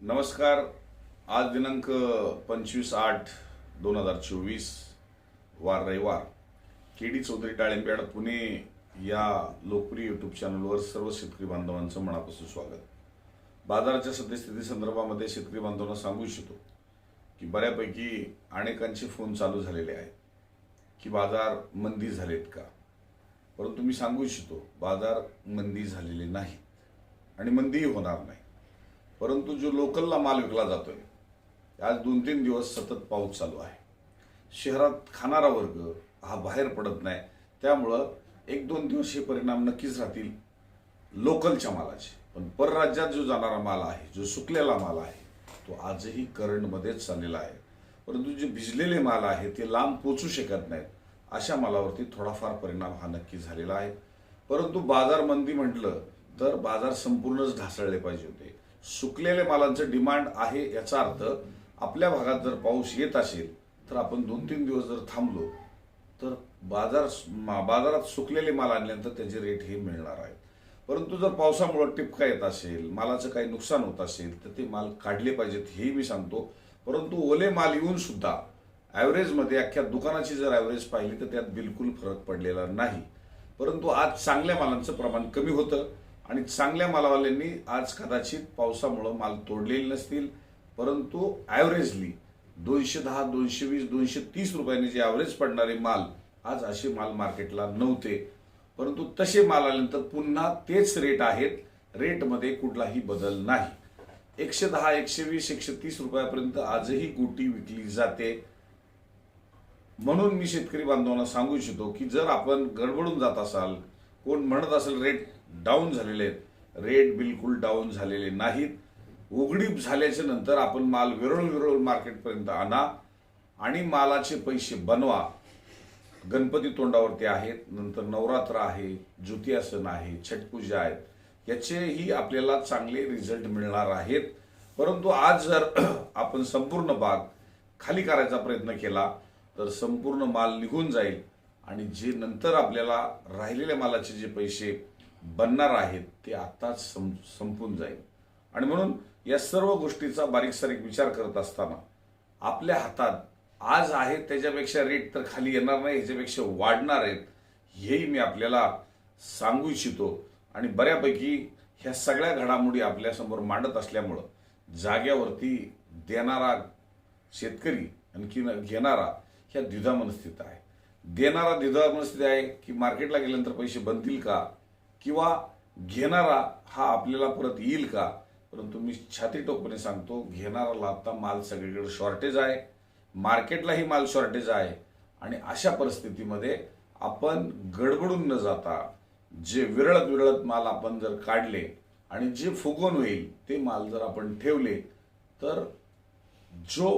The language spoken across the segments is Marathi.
नमस्कार. आज दिनांक पंचवीस आठ दोन हजार चोवीस वार रविवार. के डी चौधरी टाळेंबेड पुणे या लोकप्रिय यूट्यूब चॅनलवर सर्व शेतकरी बांधवांचं मनापासून स्वागत. बाजाराच्या सद्यस्थिती संदर्भामध्ये शेतकरी बांधवांना सांगू इच्छितो की बऱ्यापैकी अनेकांचे फोन चालू झालेले आहेत की बाजार मंदी झालेत का? परंतु मी सांगू इच्छितो बाजार मंदी झालेले नाहीत आणि मंदीही होणार नाही. परंतु जो लोकलला माल विकला जातोय आज दोन तीन दिवस सतत पाऊस चालू आहे. शहरात खाणारा वर्ग हा बाहेर पडत नाही. त्यामुळं एक दोन दिवस हे परिणाम नक्कीच राहतील लोकलच्या मालाचे. पण परराज्यात जो जाणारा माल आहे जो सुकलेला माल आहे तो आजही करंटमध्येच चाललेला आहे. परंतु जे भिजलेले माल आहे ते लांब पोचू शकत नाहीत अशा मालावरती थोडाफार परिणाम हा नक्की झालेला आहे. परंतु बाजार मंदी म्हटलं तर बाजार संपूर्णच ढासळले पाहिजे होते. सुकलेल्या मालांचं डिमांड आहे याचा अर्थ आपल्या भागात जर पाऊस येत असेल तर आपण दोन तीन दिवस जर थांबलो तर बाजार मा- बाजारात सुकलेले माल आणल्यानंतर त्याचे रेट हे मिळणार आहेत. परंतु जर पावसामुळं टिपका येत असेल मालाचं काही नुकसान होत असेल तर ते माल काढले पाहिजेत हेही मी सांगतो. परंतु ओले माल येऊन सुद्धा ॲव्हरेजमध्ये अख्ख्या दुकानाची जर ॲव्हरेज पाहिली तर त्यात बिलकुल फरक पडलेला नाही. परंतु आज चांगल्या मालांचं प्रमाण कमी होतं. आणि चांगल्या मालवाल्यांनी आज कदाचित पावसामुळं माल तोडलेले नसतील परंतु ॲव्हरेजली दोनशे दहा दोनशे वीस दोनशे तीस रुपयांनी जे ॲव्हरेज पडणारे माल आज असे माल मार्केटला नव्हते. परंतु तसे माल आल्यानंतर पुन्हा तेच रेट आहेत रेटमध्ये कुठलाही बदल नाही. एकशे दहा एकशे वीस एकशे तीस रुपयापर्यंत आजही गोटी विकली जाते. म्हणून मी शेतकरी बांधवांना सांगू इच्छितो की जर आपण गडबडून जात असाल कोण म्हणत असेल रेट डाऊन झालेले आहेत. रेट बिलकुल डाऊन झालेले नाहीत. उघडीप झाल्याच्यानंतर आपण माल विरळ विरळ मार्केटपर्यंत आणा आणि मालाचे पैसे बनवा. गणपती तोंडावरती आहेत. नंतर नवरात्र आहे ज्योतिया सण आहे छटपूजा आहेत. याचेही आपल्याला चांगले रिझल्ट मिळणार आहेत. परंतु आज जर आपण संपूर्ण बाग खाली करायचा प्रयत्न केला तर संपूर्ण माल निघून जाईल. आणि जे नंतर आपल्याला राहिलेल्या मालाचे जे पैसे बनणार आहेत ते आत्ताच सं संपून जाईल. आणि म्हणून या सर्व गोष्टीचा बारीक सारीक विचार करत असताना आपल्या हातात आज आहे त्याच्यापेक्षा रेट तर खाली येणार नाही ह्याच्यापेक्षा वाढणार आहेत हेही मी आपल्याला सांगू इच्छितो. आणि बऱ्यापैकी ह्या सगळ्या घडामोडी आपल्यासमोर मांडत असल्यामुळं जाग्यावरती देणारा शेतकरी आणखी घेणारा ह्या द्विधा मनस्थित आहे. देणारा द्विधा मनस्थित आहे की मार्केटला गेल्यानंतर पैसे बनतील का? किंवा घेणारा हा आपल्याला परत येईल का? परंतु मी छाती टोकपणे सांगतो घेणाराला आता माल सगळीकडे शॉर्टेज आहे. मार्केटलाही माल शॉर्टेज आहे. आणि अशा परिस्थितीमध्ये आपण गडबडून न जाता जे विरळत विरळत माल आपण जर काढले आणि जे फुगवून होईल ते माल जर आपण ठेवले तर जो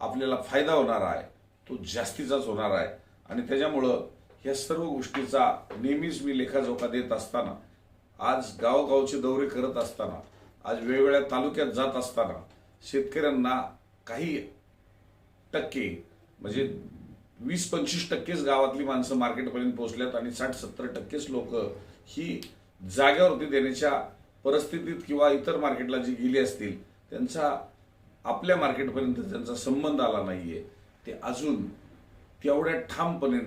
आपल्याला फायदा होणार आहे तो जास्तीचाच होणार आहे. आणि त्याच्यामुळं ह्या सर्व गोष्टीचा नेहमीच मी लेखाजोखा देत असताना आज गावोगावचे दौरे करत असताना आज वेगवेगळ्या तालुक्यात जात असताना शेतकऱ्यांना काही टक्के म्हणजे वीस पंचवीस टक्केच गावातली माणसं मार्केटपर्यंत पोहोचल्यात आणि साठ सत्तर टक्केच लोक ही जाग्यावरती देण्याच्या परिस्थितीत किंवा इतर मार्केटला जी गेली असतील त्यांचा आपल्या मार्केटपर्यंत त्यांचा संबंध आला नाहीये. ते अजून तेवढ्या ठामपणे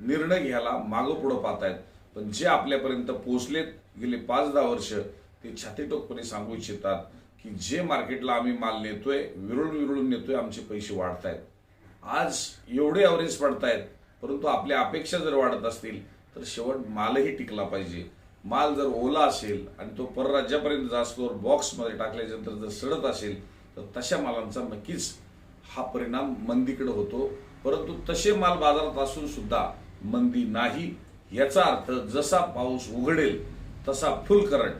निर्णय घ्यायला मागं पुढं पाहत आहेत पण जे आपल्यापर्यंत पोहोचलेत गेले पाच दहा वर्ष ते छातीटोकपणे सांगू इच्छितात की जे मार्केटला आम्ही माल नेतोय विरळून विरळून नेतोय आमचे पैसे वाढत आहेत आज एवढे अवरेज पडतायत परंतु आपल्या अपेक्षा जर वाढत असतील तर शेवट मालही टिकला पाहिजे. माल जर ओला असेल आणि तो परराज्यापर्यंत जास्तवर बॉक्समध्ये टाकल्यानंतर जर सडत असेल तर तशा मालांचा नक्कीच हा परिणाम मंदीकडे होतो. परंतु तसे माल बाजारात असून सुद्धा मंदी नाही. याचा अर्थ जसा पाऊस उघडेल तसा फुल करंट.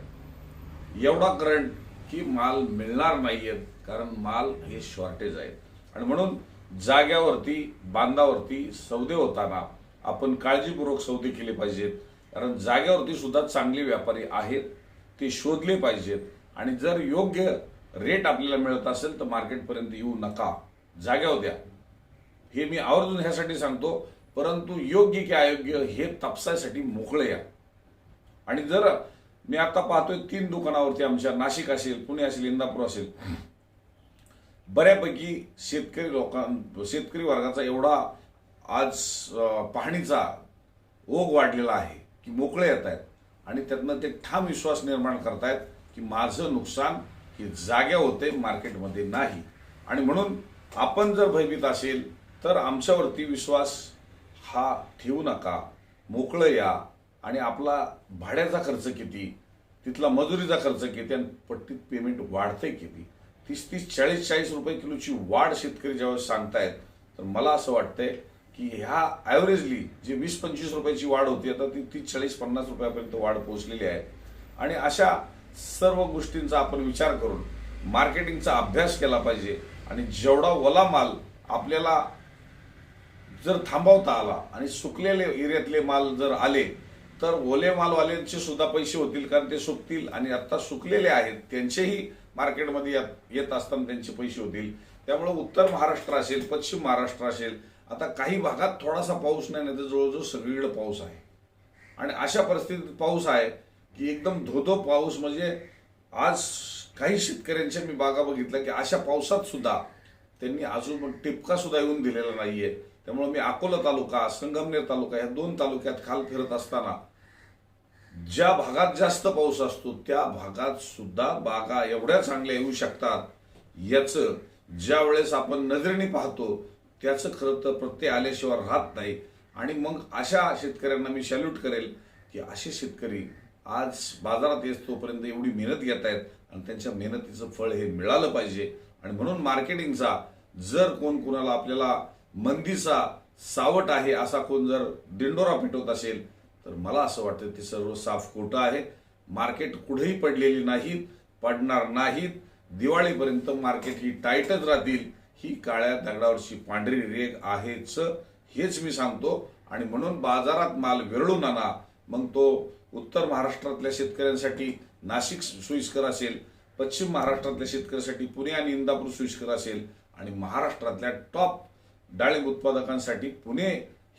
एवढा करंट की माल मिळणार नाहीयेत कारण माल हे शॉर्टेज आहेत. आणि म्हणून जाग्यावरती बांधावरती सौदे होताना आपण काळजीपूर्वक सौदे केले पाहिजेत. कारण जाग्यावरती सुद्धा चांगले व्यापारी आहेत ते शोधले पाहिजेत. आणि जर योग्य रेट आपल्याला मिळत असेल तर मार्केटपर्यंत येऊ नका. जाग्यावर द्या. हे मी आवर्जून ह्यासाठी सांगतो परंतु योग्य की अयोग्य हे तपासायसाठी मोकळे या. आणि जर मी आता पाहतोय तीन दुकानावरती आमच्या नाशिक असेल पुणे असेल इंदापूर असेल बऱ्यापैकी शेतकरी लोकां शेतकरी वर्गाचा एवढा आज पाहणीचा ओघ वाढलेला आहे की मोकळे येत आहेत. आणि त्यातनं ते ठाम विश्वास निर्माण करतायत की माझं नुकसान हे जाग्या होते मार्केटमध्ये नाही. आणि म्हणून आपण जर भयभीत असेल तर आमच्यावरती विश्वास हा ठेवू नका. मोकळं या. आणि आपला भाड्याचा खर्च किती? तिथला मजुरीचा खर्च किती? आणि पट्टीत पेमेंट वाढते किती? तीस तीस चाळीस चाळीस रुपये किलोची वाढ शेतकरी ज्यावेळेस सांगतायत तर मला असं वाटतंय की ह्या ॲव्हरेजली जे वीस पंचवीस रुपयाची वाढ होती आता ती तीस चाळीस पन्नास रुपयापर्यंत वाढ पोहोचलेली आहे. आणि अशा सर्व गोष्टींचा आपण विचार करून मार्केटिंगचा अभ्यास केला पाहिजे. आणि जेवढा ओला माल आपल्याला जर थांबवता आला आणि सुकलेले एरियातले माल जर आले तर ओले मालवाल्यांचे सुद्धा पैसे होतील कारण ते सुकतील आणि आता सुकलेले आहेत. त्यांचेही मार्केटमध्ये येत- येत असताना त्यांचे पैसे होतील. त्यामुळे उत्तर महाराष्ट्र असेल पश्चिम महाराष्ट्र असेल आता काही भागात थोडासा पाऊस नाही नाही तर जवळजवळ सगळीकडे पाऊस आहे. आणि अशा परिस्थितीत पाऊस आहे की एकदम धोधो पाऊस म्हणजे आज काही शेतकऱ्यांच्या मी बागा बघितल्या की अशा पावसात सुद्धा त्यांनी अजून टिपका सुद्धा येऊन दिलेला नाहीये. त्यामुळे मी अकोला तालुका संगमनेर तालुका ह्या दोन तालुक्यात खाल फिरत असताना ज्या भागात जास्त पाऊस असतो त्या भागात सुद्धा बागा एवढ्या चांगल्या येऊ शकतात. याचं ज्या वेळेस आपण नजरेने पाहतो त्याचं खरं तर प्रत्यय आल्याशिवाय राहत नाही. आणि मग अशा शेतकऱ्यांना मी सॅल्यूट करेल की असे शेतकरी आज बाजारात येत तोपर्यंत एवढी मेहनत घेत आहेत आणि त्यांच्या मेहनतीचं फळ हे मिळालं पाहिजे. आणि म्हणून मार्केटिंगचा जर कोण कोणाला आपल्याला मंदीचा सावट आहे असा कोण जर दिंडोरा पिटवत असेल तर मला असं वाटतं ते सर्व साफ खोटं आहे. मार्केट कुठेही पडलेली नाहीत पडणार नाहीत. दिवाळीपर्यंत मार्केट ही टाईटच राहतील. ही काळ्या दगडावरची पांढरी रेग आहेच हेच मी सांगतो. आणि म्हणून बाजारात माल विरळून आणा. मग तो उत्तर महाराष्ट्रातल्या शेतकऱ्यांसाठी नाशिक सोयीस्कर असेल पश्चिम महाराष्ट्रातल्या शेतकऱ्यांसाठी पुणे आणि इंदापूर सोयीस्कर असेल आणि महाराष्ट्रातल्या टॉप डाळिंब उत्पादकांसाठी पुणे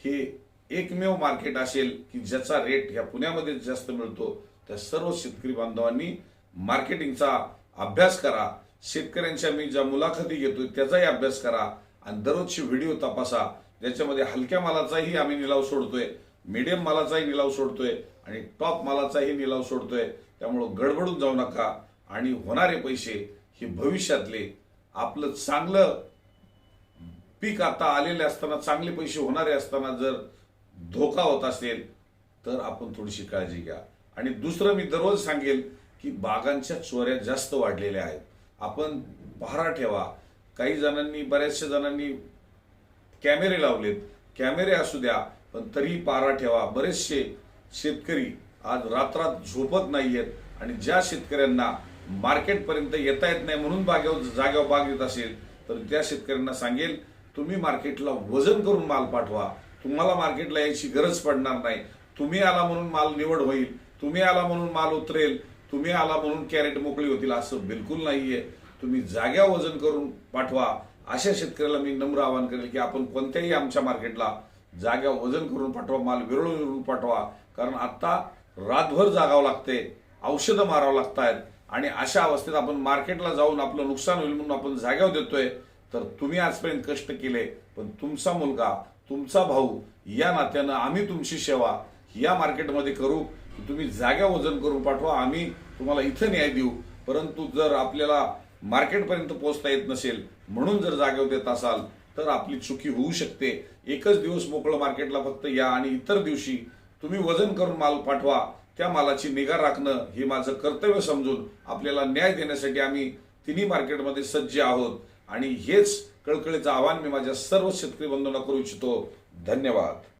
हे एकमेव मार्केट असेल की ज्याचा रेट ह्या पुण्यामध्ये जास्त मिळतो त्या सर्व शेतकरी बांधवांनी मार्केटिंगचा अभ्यास करा. शेतकऱ्यांच्या मी ज्या मुलाखती घेतोय त्याचाही अभ्यास करा आणि दररोजचे व्हिडिओ तपासा. ज्याच्यामध्ये हलक्या मालाचाही आम्ही निलाव सोडतोय मीडियम मालाचाही निलाव सोडतोय आणि टॉप मालाचाही निलाव सोडतोय. त्यामुळं गडबडून जाऊ नका आणि होणारे पैसे हे भविष्यातले आपलं चांगलं पीक आता आलेले असताना चांगले पैसे होणारे असताना जर धोका होत असेल तर आपण थोडीशी काळजी घ्या. आणि दुसरं मी दररोज सांगेल की बागांच्या चोऱ्या जास्त वाढलेल्या आहेत. आपण पहारा ठेवा. काही जणांनी बऱ्याचशा जणांनी कॅमेरे लावलेत. कॅमेरे असू द्या पण तरी पारा ठेवा. बरेचसे शेतकरी आज रात्रात झोपत नाहीयेत आणि ज्या शेतकऱ्यांना मार्केटपर्यंत येता येत नाही म्हणून बागेवर जागेवर बाग येत असेल तर त्या शेतकऱ्यांना सांगेल तुम्ही मार्केटला वजन करून माल पाठवा. तुम्हाला मार्केटला यायची गरज पडणार नाही. तुम्ही आला म्हणून माल निवड होईल. तुम्ही आला म्हणून माल उतरेल. तुम्ही आला म्हणून कॅरेट मोकळी होतील असं बिलकुल नाहीये. तुम्ही जाग्या वजन करून पाठवा. अशा शेतकऱ्याला मी नम्र आवाहन करेल की आपण कोणत्याही आमच्या मार्केटला जाग्या वजन करून पाठवा माल विरळून विरळून पाठवा. कारण आत्ता रातभर जागावं लागते औषधं मारावं लागत आहेत आणि अशा अवस्थेत आपण मार्केटला जाऊन आपलं नुकसान होईल म्हणून आपण जाग्यावर देतोय. तर तुम्ही आजपर्यंत कष्ट केले पण तुमचा मुलगा तुमचा भाऊ या नात्यानं आम्ही तुमची सेवा या मार्केटमध्ये करू. तुम्ही जाग्या वजन करून पाठवा आम्ही तुम्हाला इथं न्याय देऊ. परंतु जर आपल्याला मार्केटपर्यंत पोहोचता येत नसेल म्हणून जर जागेवर देत असाल तर आपली चुकी होऊ शकते. एकच दिवस मोकळं मार्केटला फक्त या आणि इतर दिवशी तुम्ही वजन करून माल पाठवा. त्या मालाची निगा राखणं हे माझं कर्तव्य समजून आपल्याला न्याय देण्यासाठी आम्ही तिन्ही मार्केटमध्ये सज्ज आहोत. आणि हेच कळकळीचं आव्हान मी माझ्या सर्व शेतकरी बंधूंना करू इच्छितो. धन्यवाद.